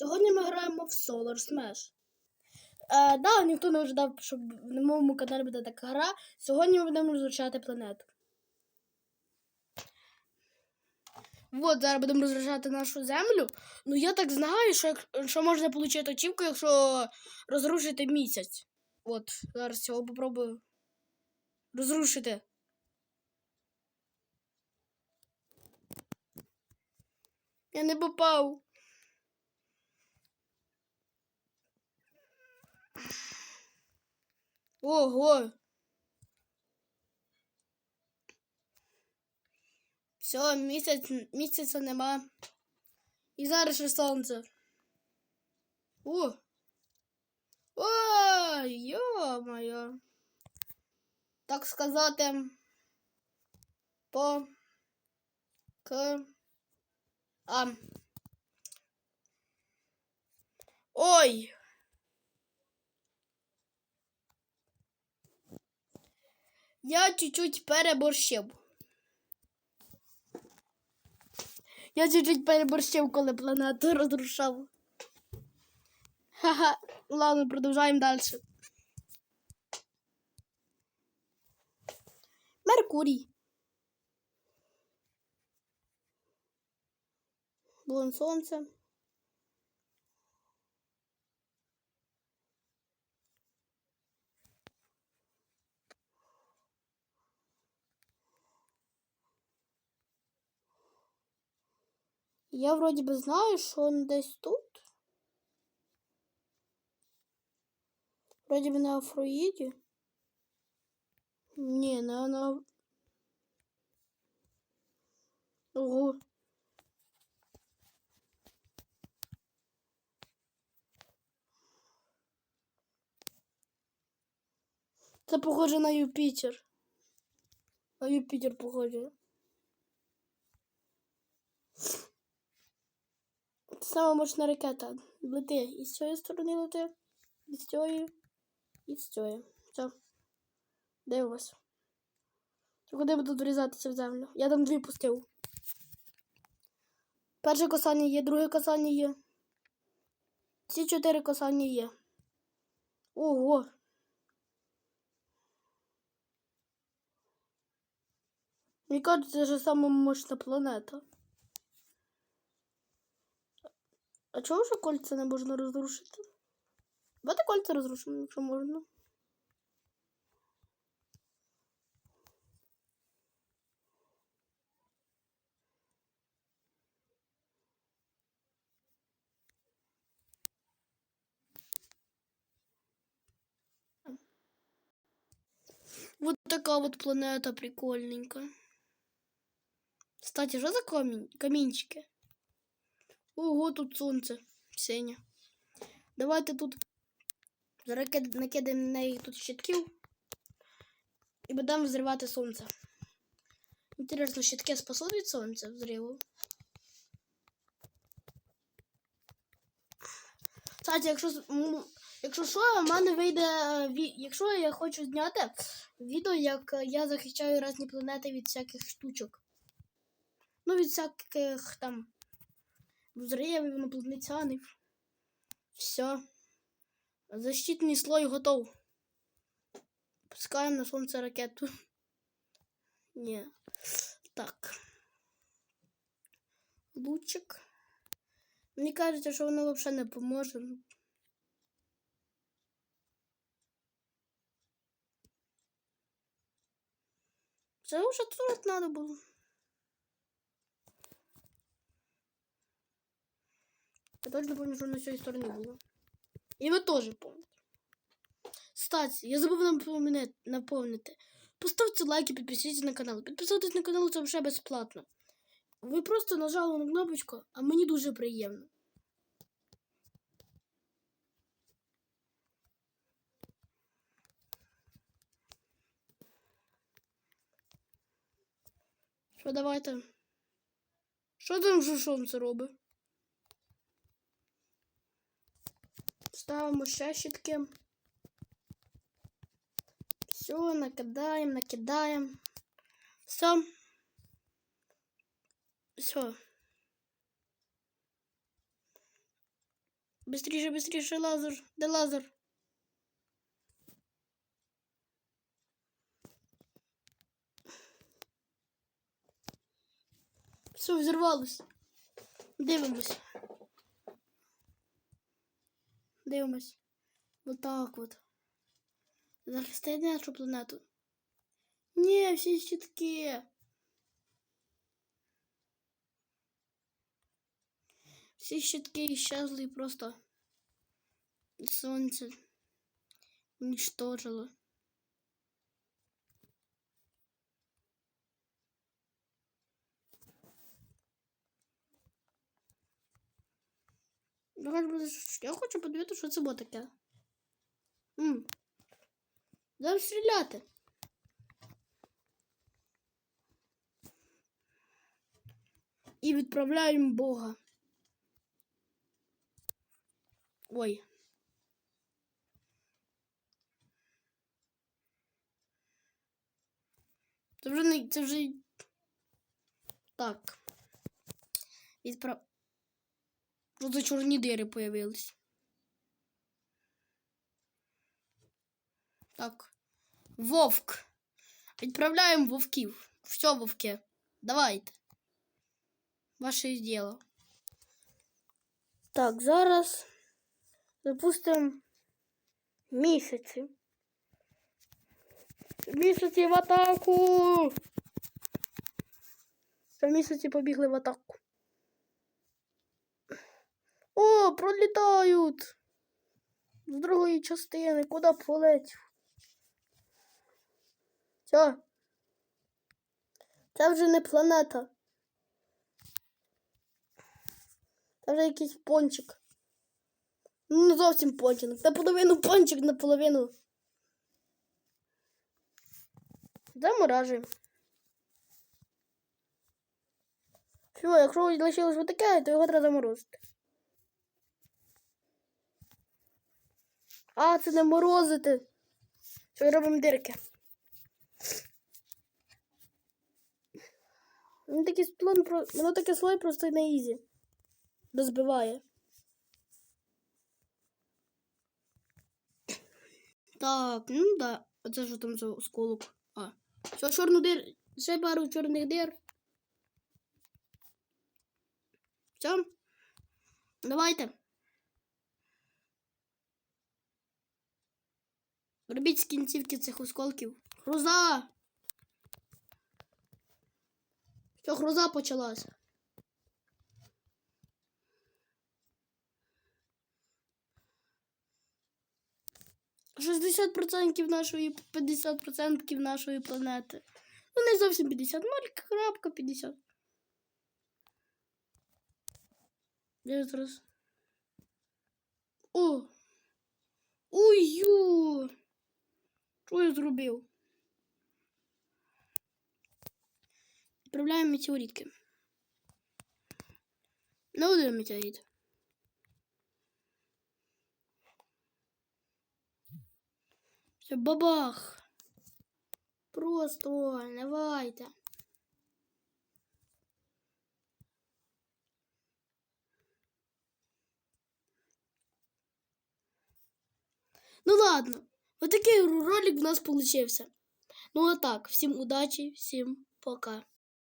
Сьогодні ми граємо в Solar Smash. Е, да, ніхто не ожидав, що на моєму каналі буде така гра. Сьогодні ми будемо розрушати планету. От, зараз будемо розрушати нашу землю. Ну я так знаю, що, що можна отримати очівку, якщо розрушити місяць. От, зараз цього попробую розрушити. Я не попав. Ого. Все, місяць, місяця нема. І зараз ще сонце. О! Ой, йо-моє. Так сказати. По. К. А. Ой. Я чуть-чуть переборщив. Я чуть-чуть переборщив, коли планету розрушав. Ха-ха. Ладно, продовжаємо далі. Меркурій. Вон сонце. Я вроде бы знаю, що він десь тут. Вроде бы на Афроїді. Ні, на, на... Ого. Це похоже на Юпітер. На Юпітер похоже. Це сама мощна ракета. Лети. І з цієї сторони лети. І з цієї. І з цієї. Все. Дивимось. Куди буду врізатися в землю? Я там дві пустив. Перше касання є, друге касання є. Всі чотири касання є. Ого. Мені кажуть, це ж сама мощна планета. А чого ж кольця не можна розрушити? Давайте кольця розрушимо, якщо можна. Вот такая вот планета прикольненькая. Кстати, что за камень? камінчики? Ого, тут сонце. Сеня. Давайте тут зараз накидаємо на неї тут щитків. І будемо взривати сонце. Інтересно, щитки спасуть від сонця взриву. Кстати, якщо, якщо що, в мене вийде. е, Якщо я хочу зняти відео, як е, я захищаю різні планети від всяких штучок. Ну, від всяких там взривів, інопланетянів. Все. Защитний слой готов. Пускаємо на сонце ракету. Ні. Так. Лучик. Мені кажеться, що воно взагалі не поможе. Це вже тут треба було. Я точно помню, що на цій стороні було. І ви теж помните. Кстати, я забув нам напоминати- напомнити. Поставте лайк і підпишіться на канал. Підписатись на канал це вже безплатно. Ви просто нажали на кнопочку, а мені дуже приємно. Що давайте? Що там вже сонце робить? Ставимо ще щитки. Все, накидаємо, накидаємо. Все. Все. Быстріше, быстріше, лазер. Де лазер? Все, взорвалось. Дивимось. Дивимось. Отак от. Захисти нашу планету. Ні, всі щитки. Всі щитки исчезли і просто сонце уничтожило. Я хочу- подивитися, що це було таке. М. Дам стріляти. І відправляємо Бога. Ой. Це вже не. Це вже. Так. Відправ. Що за чорні дири появились? Так. Вовк. Відправляємо вовків. Все, вовки. Давайте. Ваше діло. Так, зараз запустимо місяці. Місяці в атаку. Все, місяці побігли в атаку. О, пролітають. З другої частини. Куди полетів? Все. Це вже не планета. Це вже якийсь пончик. Ну, не зовсім пончик. Наполовину пончик, наполовину. Заморажуємо. Все, якщо лишилось отаке, то його треба заморозити. А, це не морозити. Що робимо дирки. Воно такий слой, про- воно таке слой просто на ізі. Розбиває. Так, ну да. А це що там за осколок? А. Все, чорну дир. Ще пару чорних дир. Все. Давайте. Робіть з кінцівки цих осколків. Груза! Все, груза почалася. Шістдесят процентів нашої 50% нашої планети. Ну, не зовсім 50, 0,50. Я зараз. О! Ой-ю! Що я зробив? Відправляємо метеоритки. На один метеорит. Все, бабах. Просто давайте. Ну ладно, вот такий ролик у нас получился. Ну а так, всім удачі, всім пока.